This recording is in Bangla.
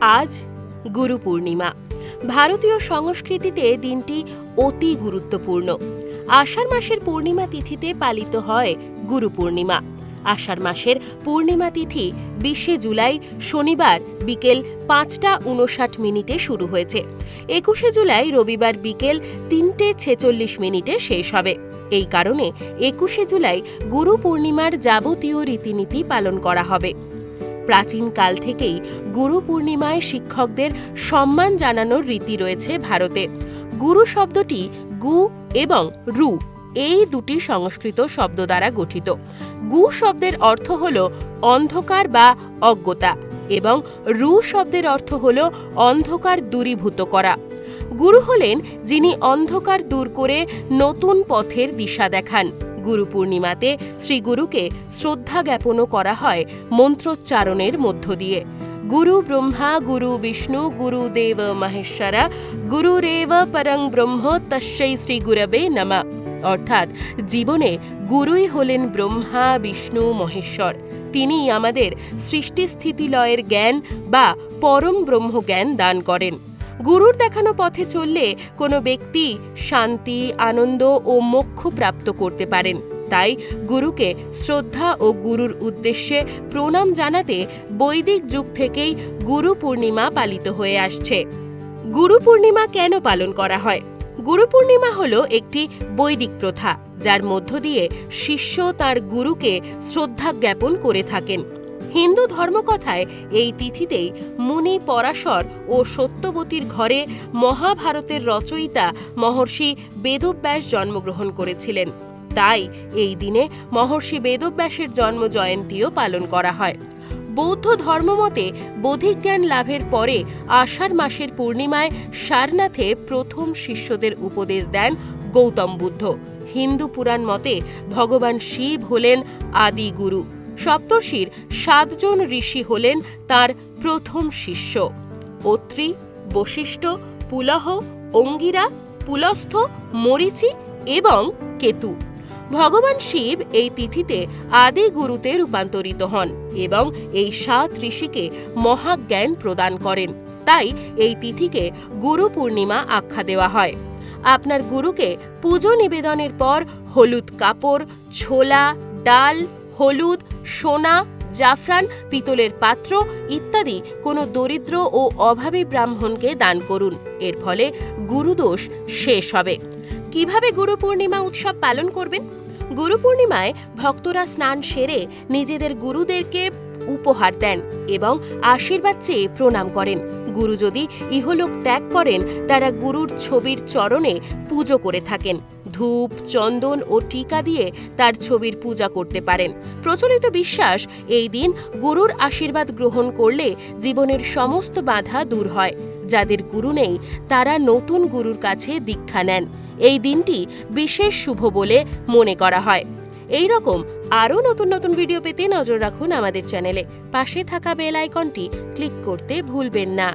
আজ গুরু পূর্ণিমা। ভারতীয় সংস্কৃতিতে দিনটি অতি গুরুত্বপূর্ণ। আষাঢ় মাসের পূর্ণিমা তিথিতে পালিত হয় গুরু পূর্ণিমা। আষাঢ় মাসের পূর্ণিমা তিথি বিশে জুলাই শনিবার বিকেল পাঁচটা উনষাট মিনিটে শুরু হয়েছে। একুশে জুলাই রবিবার বিকেল তিনটে ছেচল্লিশ মিনিটে শেষ হবে। এই কারণে একুশে জুলাই গুরু পূর্ণিমার যাবতীয় রীতিনীতি পালন করা হবে। প্রাচীনকাল থেকেই গুরু পূর্ণিমায় শিক্ষকদের সম্মান জানানোর রীতি রয়েছে ভারতে। গুরু শব্দটি গু এবং রু এই দুটি সংস্কৃত শব্দ দ্বারা গঠিত। গু শব্দের অর্থ হল অন্ধকার বা অজ্ঞতা এবং রু শব্দের অর্থ হল অন্ধকার দূরীভূত করা। গুরু হলেন যিনি অন্ধকার দূর করে নতুন পথের দিশা দেখান। গুরু পূর্ণিমাতে শ্রীগুরুকে শ্রদ্ধা জ্ঞাপনও করা হয় মন্ত্রোচ্চারণের মধ্য দিয়ে। গুরু ব্রহ্মা, গুরু বিষ্ণু গুরুদেব মহেশ্বরা গুরুরেব পরং ব্রহ্ম তস্যৈ শ্রী গুরবে নমঃ। অর্থাৎ জীবনে গুরুই হলেন ব্রহ্মা, বিষ্ণু, মহেশ্বর। তিনিই আমাদের সৃষ্টি স্থিতি লয়ের জ্ঞান বা পরম ব্রহ্ম জ্ঞান দান করেন। গুরুর দেখানো পথে চললে কোনো ব্যক্তি শান্তি, আনন্দ ও মোক্ষ প্রাপ্ত করতে পারেন। তাই গুরুকে শ্রদ্ধা ও গুরুর উদ্দেশ্যে প্রণাম জানাতে বৈদিক যুগ থেকেই গুরু পূর্ণিমা পালিত হয়ে আসছে। গুরু পূর্ণিমা কেন পালন করা হয়? গুরু পূর্ণিমা হল একটি বৈদিক প্রথা, যার মধ্য দিয়ে শিষ্য তার গুরুকে শ্রদ্ধা জ্ঞাপন করে থাকেন। হিন্দু ধর্মকথায় এই তিথিতেই মুনি পরাশর ও সত্যবতীর ঘরে মহাভারতের রচয়িতা মহর্ষি বেদব্যাস জন্মগ্রহণ করেছিলেন। তাই এই দিনে মহর্ষি বেদব্যাসের জন্ম জয়ন্তীও পালন করা হয়। বৌদ্ধ ধর্মমতে বোধিজ্ঞান লাভের পরে আষাঢ় মাসের পূর্ণিমায় সারনাথে প্রথম শিষ্যদের উপদেশ দেন গৌতম বুদ্ধ। হিন্দু পুরাণ মতে ভগবান শিব হলেন আদি গুরু সপ্তর্ষির সাতজন ঋষি হলেন তার প্রথম শিষ্য। অত্রি, বশিষ্ঠ, পুলহ, অঙ্গিরা, পুলস্থ, মরিচি এবং কেতু। ভগবান শিব এই তিথিতে আদি গুরুতে রূপান্তরিত হন এবং এই সাত ঋষিকে মহাজ্ঞান প্রদান করেন। তাই এই তিথিকে গুরু পূর্ণিমা আখ্যা দেওয়া হয়। আপনার গুরুকে পুজো নিবেদনের পর হলুদ কাপড়, ছোলা, ডাল, হলুদ সোনা, জাফরান, পিতলের পাত্র ইত্যাদি কোনো দরিদ্র ও অভাবী ব্রাহ্মণকে দান করুন। এর ফলে গুরুদোষ শেষ হবে। কীভাবে গুরু পূর্ণিমা উৎসব পালন করবেন? গুরু পূর্ণিমায় ভক্তরা স্নান সেরে নিজেদের গুরুদেরকে উপহার দেন এবং আশীর্বাদ চেয়ে প্রণাম করেন। গুরু যদি ইহলোক ত্যাগ করেন, তারা গুরুর ছবির চরণে পুজো করে থাকেন। ধূপ, চন্দন ও টিকা দিয়ে তার ছবির পূজা করতে পারেন। প্রচলিত বিশ্বাস, এই দিন গুরুর আশীর্বাদ গ্রহণ করলে জীবনের সমস্ত বাধা দূর হয়। যাদের গুরু নেই, তারা নতুন গুরুর কাছে দীক্ষা নেন। এই দিনটি বিশেষ শুভ বলে মনে করা হয়। এই রকম আরও নতুন নতুন ভিডিও পেতে নজর রাখুন আমাদের চ্যানেলে। পাশে থাকা বেল আইকনটি ক্লিক করতে ভুলবেন না।